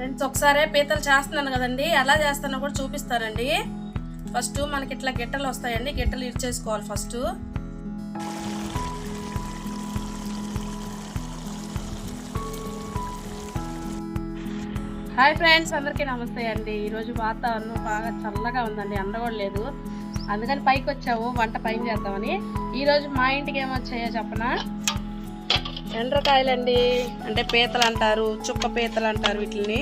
Friends ఒకసారి పీతలు చేస్తున్నాను కదండి. ఎలా చేస్తానో కూడా చూపిస్తానండి. ఫస్ట్ మనకి ఇట్లా గిట్టలు వస్తాయండి. గిట్టలు ఇచ్చేసుకోవాలి ఫస్ట్. హాయ్ ఫ్రెండ్స్ అందరికీ నమస్తే అండి. ఈరోజు వాతావరణం బాగా చల్లగా ఉందండి. ఎండ కూడా లేదు. అందుకని పైకి వచ్చాము. వంట పైన చేద్దామని. ఈరోజు మా ఇంటికి ఏమొచ్చాయో చెప్పనా? ఎండ్రకాయలండి. అంటే పీతలు అంటారు చుక్క పీతలు అంటారు వీటిని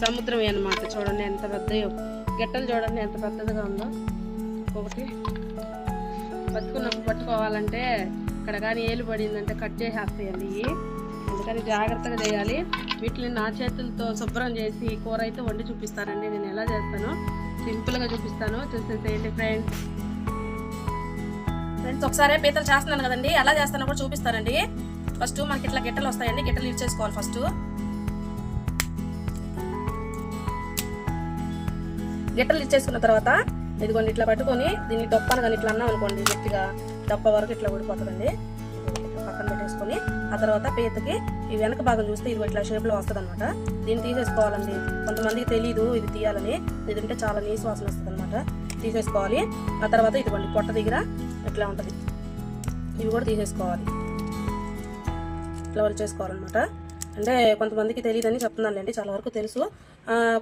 సముద్రమే అన్నమాట చూడండి ఎంత పెద్దయో. గిట్టలు చూడండి ఎంత పెద్దదిగా ఉందో. ఒకటి. బతుకున్నప్పుడు పట్టుకోవాలంటే ఇక్కడ కానీ ఏలు పడిందంటే కట్ చేసేస్తాయండి ఇవి. అందుకని జాగ్రత్తగా చేయాలి. వీటిని నా చేతులతో శుభ్రం చేసి కూర అయితే వండి చూపిస్తానండి. నేను ఎలా చేస్తానో సింపుల్గా చూపిస్తాను. చూసేసేయండి ఫ్రెండ్స్. ఫ్రెండ్స్ ఒకసారి పీతలు చేస్తున్నాను కదండి. ఎలా చేస్తానో కూడా చూపిస్తానండి. ఫస్ట్ మనకి ఇట్లా గిట్టలు వస్తాయండి గిట్టలు ఇచ్చేసుకోవాలి ఫస్ట్. గిట్టలు ఇచ్చేసుకున్న తర్వాత ఇదిగోండి ఇట్లా పట్టుకొని దీన్ని డొప్పను కానీ ఇట్లా అన్నాం అనుకోండి గట్టిగా దప్ప వరకు ఇట్లా ఊడిపోతుందండి. పక్కన పెట్టేసుకొని ఆ తర్వాత పీతకి ఈ వెనక భాగం చూస్తే ఇది ఇట్లా షేప్లో వస్తుంది అనమాట దీన్ని తీసేసుకోవాలండి. కొంతమందికి తెలియదు ఇది తీయాలని. ఇది ఉంటే చాలా నీసు వాసన వస్తుంది అనమాట తీసేసుకోవాలి. ఆ తర్వాత ఇదిగోండి పొట్ట దగ్గర ఇట్లా ఉంటుంది. ఇవి కూడా తీసేసుకోవాలి. ఇట్లా చేసుకోవాలన్నమాట. అంటే కొంతమందికి తెలియదని చెప్తున్నానులేండి చాలా వరకు తెలుసు.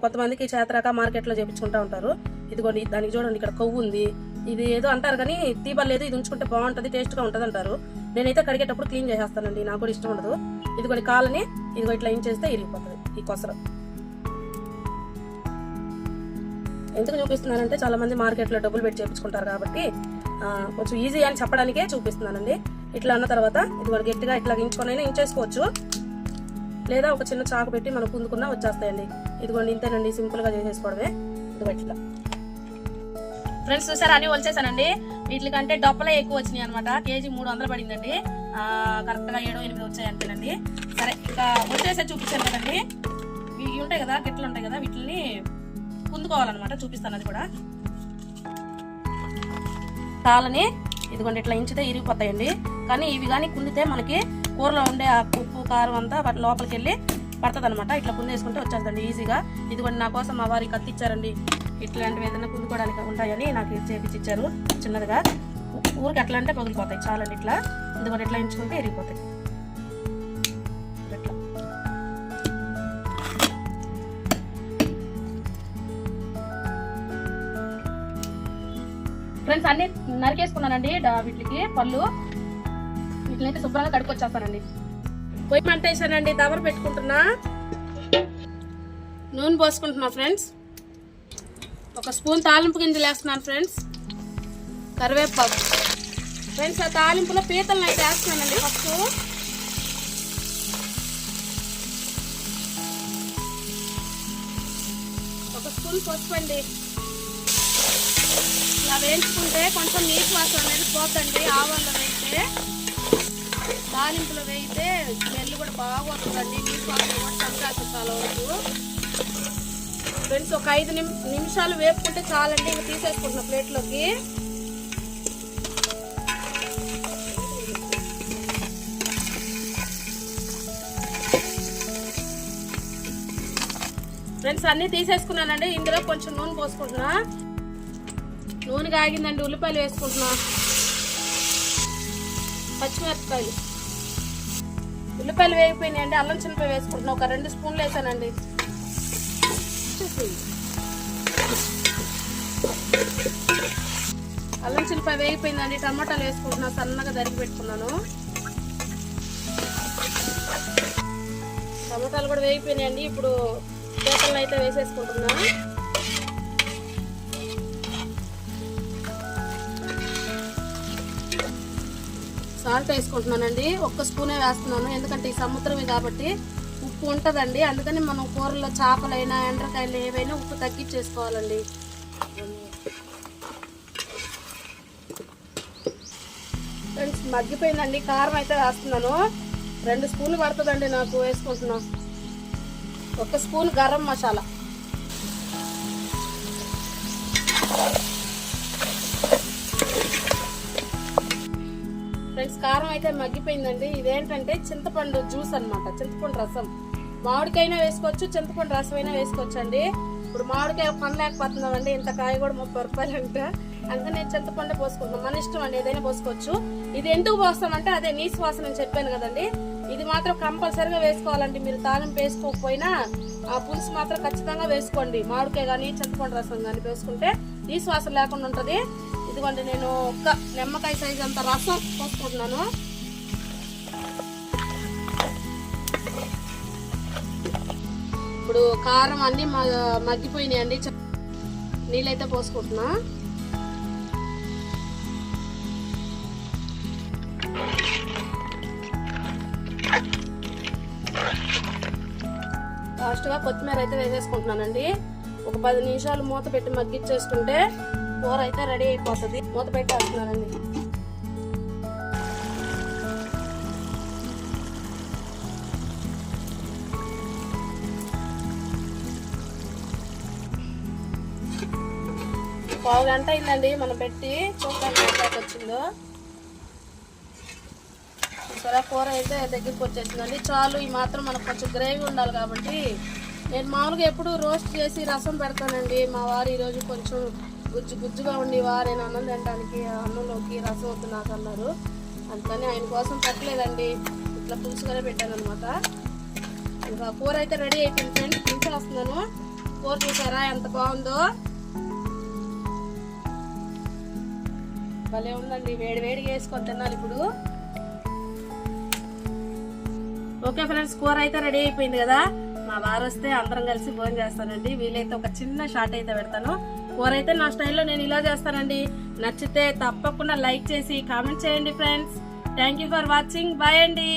కొంతమందికి చేతరాక మార్కెట్లో చేపించుకుంటా ఉంటారు. ఇదిగోండి దానికి చూడండి ఇక్కడ కొవ్వు ఉంది. ఇది ఏదో అంటారు కానీ తీపలేదు ఇది ఉంచుకుంటే బాగుంటుంది టేస్ట్గా ఉంటుంది అంటారు. నేనైతే కడిగేటప్పుడు క్లీన్ చేసేస్తానండి నాకు కూడా ఇష్టం ఉండదు. ఇదిగోండి కాలని ఇదిగో ఇట్లా ఏం చేస్తే ఇరిగిపోతుంది ఈ కొసరం. ఎందుకు చూపిస్తున్నానంటే చాలా మంది మార్కెట్లో డబ్బులు పెట్టి చేపించుకుంటారు కాబట్టి కొంచెం ఈజీ అని చెప్పడానికే చూపిస్తున్నానండి. ఇట్లా అన్న తర్వాత ఇది మరి గట్టిగా ఇట్లా ఇంచుకొనైనా ఇంచేసుకోవచ్చు లేదా ఒక చిన్న చాకు పెట్టి మనం కుందుకున్నా వచ్చేస్తాయండి. ఇదిగోండి ఇంతేనండి సింపుల్గా చేసేసుకోవడమే. ఇదిగో ఇట్లా. ఫ్రెండ్స్ చూసారా అన్ని వచ్చేసానండి వీటికంటే డొప్పలే ఎక్కువ వచ్చినాయి అనమాట కేజీ మూడు వందలు పడిందండి. కరెక్ట్గా ఏడో ఎనిమిది వచ్చాయి అంతేనండి. సరే ఇంకా వచ్చేసే చూపించాను కదండి. ఇవి ఉంటాయి కదా గిట్లు ఉంటాయి కదా వీటిని కుందుకోవాలన్నమాట. చూపిస్తాను అది కూడా. తాళని ఇదిగోండి ఇట్లా ఇంచితే ఇరిగిపోతాయండి. కానీ ఇవి కానీ కుండితే మనకి కూరలో ఉండే ఆ ఉప్పు కారం అంతా వాటి లోపలికి వెళ్ళి పడుతుంది అనమాట ఇట్లా కుందేసుకుంటే వచ్చేస్తుంది ఈజీగా. ఇదిగోండి నా కోసం మా వారికి కత్తి ఇచ్చారండి. ఇట్లాంటివి ఏదైనా కుందుకోవడానికి ఉంటాయని నాకు ఇది చేపించి ఇచ్చారు చిన్నదిగా. ఊరికి ఎట్లా అంటే పగిలిపోతాయి చాలండి ఇట్లా. ఇదిగోండి ఇట్లా ఇంచుకుంటే ఇరిగిపోతాయి. ఫ్రెండ్స్ అన్ని నరికేసుకున్నానండి వీటికి పళ్ళు. వీటిని అయితే శుభ్రంగా కడుక్కొచ్చేస్తానండి. పొయ్యి మంట వేసానండి దవర పెట్టుకుంటున్నా. నూనె పోసుకుంటున్నా ఫ్రెండ్స్ ఒక స్పూన్ తాలింపు గింజలు వేస్తున్నాను ఫ్రెండ్స్ కరివేపాకు. ఫ్రెండ్స్ ఆ తాలింపులో పీతలను అయితే వేస్తున్నానండి ఫస్ట్. ఒక స్పూన్ పసుపు అండి. ఇలా వేయించుకుంటే కొంచెం నీటి వాసన అనేది పోతండి ఆవాల్లో వేయితే తాలింపులో వేయితే స్మెల్ కూడా బాగా వస్తుందండి నీటి వాసన కూడా చంపేస్తుంది చాలా వరకు. ఫ్రెండ్స్ ఒక ఐదు నిమిషాలు వేపుకుంటే చాలండి. ఇంక తీసేసుకుంటున్నా ప్లేట్లోకి. ఫ్రెండ్స్ అన్నీ తీసేసుకున్నానండి. ఇందులో కొంచెం నూనె పోసుకుంటున్నా. నూనె కాగిందండి ఉల్లిపాయలు వేసుకుంటున్నా. పచ్చిమిరపకాయలు. ఉల్లిపాయలు వేగిపోయినాయండి అల్లం చిన్నపాయ వేసుకుంటున్నా. ఒక రెండు స్పూన్లు వేసానండి. అల్లం చిన్నపాయ వేగిపోయిందండి. టమాటాలు వేసుకుంటున్నా. సన్నగా దరికి పెట్టుకున్నాను. టమాటాలు కూడా వేగిపోయినాయండి. ఇప్పుడు పీతలను అయితే వేసేసుకుంటున్నాను సాల్ట్ వేసుకుంటున్నానండి. ఒక్క స్పూనే వేస్తున్నాను. ఎందుకంటే ఈ సముద్రమే కాబట్టి ఉప్పు ఉంటుందండి. అందుకని మనం కూరలో చేపలైనా ఎండ్రకాయలు ఏవైనా ఉప్పు తగ్గించేసుకోవాలండి. ఫ్రెండ్స్ మగ్గిపోయిందండి. కారం అయితే వేస్తున్నాను. రెండు స్పూన్లు పడుతుందండి నాకు వేసుకుంటున్నాం. ఒక స్పూన్ గరం మసాలా. ఫ్రెండ్స్ కారం అయితే మగ్గిపోయిందండి. ఇదేంటంటే చింతపండు జ్యూస్ అన్నమాట. చింతపండు రసం. మామిడికైనా వేసుకోవచ్చు చింతపండు రసం అయినా వేసుకోవచ్చు అండి ఇప్పుడు మామిడికాయ పని లేకపోతుందండి. ఇంత కాయ కూడా ముప్పై రూపాయలు అంట అందుకని నేను చింతపండు పోసుకుంటున్నాను మన ఇష్టం అండి ఏదైనా పోసుకోవచ్చు. ఇది ఎందుకు పోస్తామంటే అదే నీసు వాసన అని చెప్పాను కదండి. ఇది మాత్రం కంపల్సరీగా వేసుకోవాలండి. మీరు తాళం వేసుకోకపోయినా ఆ పులుసు మాత్రం ఖచ్చితంగా వేసుకోండి. మామిడికాయ కానీ చింతపండు రసం కానీ వేసుకుంటే నీసు వాసన లేకుండా ఉంటుంది. ఇదిగోండి నేను ఒక్క నిమ్మకాయ సైజ్ అంత రసం పోసుకుంటున్నాను. ఇప్పుడు కారం అన్ని మ- మగ్గిపోయినాయి అండి. నీళ్ళైతే పోసుకుంటున్నా. లాస్ట్గా కొత్తిమీర అయితే వేసేసుకుంటున్నానండి. ఒక పది నిమిషాలు మూత పెట్టి మగ్గిచ్చేసుకుంటే కూర అయితే రెడీ అయిపోతుంది. మూత పెట్టేస్తున్నానండి. పావు గంట అయిందండి. మనం పెట్టి చూడండి ఎంత వచ్చిందో. సరే కూర అయితే దగ్గరికి వచ్చేసిందండి. చాలు ఈ మాత్రం మనకు కొంచెం గ్రేవీ ఉండాలి కాబట్టి. నేను మామూలుగా ఎప్పుడు రోస్ట్ చేసి రసం పెడతానండి. మా వారు ఈరోజు కొంచెం గుజ్జు గుజ్జుగా ఉండి నేను అన్నం తినడానికి అన్నంలోకి రసం వద్దు నాకు అన్నారు. అందుకని ఆయన కోసం పెట్టలేదండి. ఇట్లా పులుసుగానే పెట్టాను అనమాట ఇంకా కూర అయితే రెడీ అయిపోయింది ఫ్రెండ్స్. దించేస్తున్నాను కూర చూసారా? ఎంత బాగుందో. భలే ఉందండి. వేడి వేడిగా వేసుకొని తినాలి ఇప్పుడు. ఓకే ఫ్రెండ్స్ కూర అయితే రెడీ అయిపోయింది కదా. మా వారు వస్తే అందరం కలిసి భోజనం చేస్తానండి. వీలైతే ఒక చిన్న షార్ట్ అయితే పెడతాను. కూర అయితే నా స్టైల్లో నేను ఇలా చేస్తానండి. నచ్చితే తప్పకుండా లైక్ చేసి కామెంట్ చేయండి friends. Thank you for watching. Bye అండి.